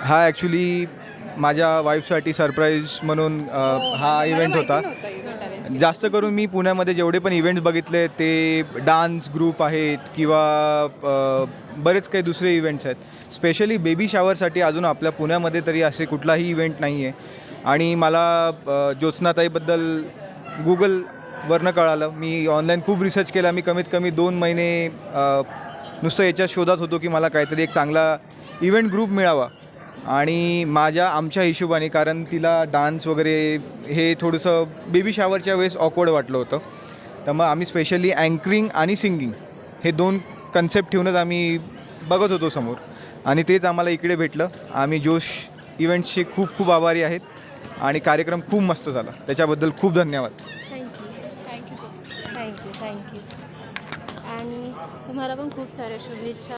हा ॲक्च्युली माझ्या वाईफसाठी सरप्राईज म्हणून अ, हा इव्हेंट होता. जास्त करून मी पुण्यामध्ये जेवढे पण इव्हेंट्स बघितले ते डान्स ग्रुप आहेत किंवा अ, बरेच काही दुसरे इव्हेंट्स आहेत. स्पेशली बेबी शॉवरसाठी अजून आपल्या पुण्यामध्ये तरी असे कुठलाही इव्हेंट नाही आहे आणि मला अ, ज्योत्स्नाताईबद्दल गुगलवरनं कळालं. मी ऑनलाईन खूप रिसर्च केला. मी कमीत कमी दोन महिने अ, नुसतं याच्या शोधात होतो की मला काहीतरी एक चांगला इव्हेंट ग्रुप मिळावा. आणि माझ्या आमच्या हिशोबाने कारण तिला डान्स वगैरे हे थोडंसं बेबी शॉवरच्या वेळेस ऑकवर्ड वाटलं होतं. तर मग आम्ही स्पेशली अँकरिंग आणि सिंगिंग हे दोन कन्सेप्ट ठेवूनच आम्ही बघत होतो समोर. आणि तेच आम्हाला इकडे भेटलं. आम्ही जोश इव्हेंट्सचे खूप खूप आभारी आहेत. आणि कार्यक्रम खूप मस्त झाला. त्याच्याबद्दल खूप धन्यवाद. Thank you thank you so much thank you thank you आणि तुम्हाला पण खूप साऱ्या शुभेच्छा.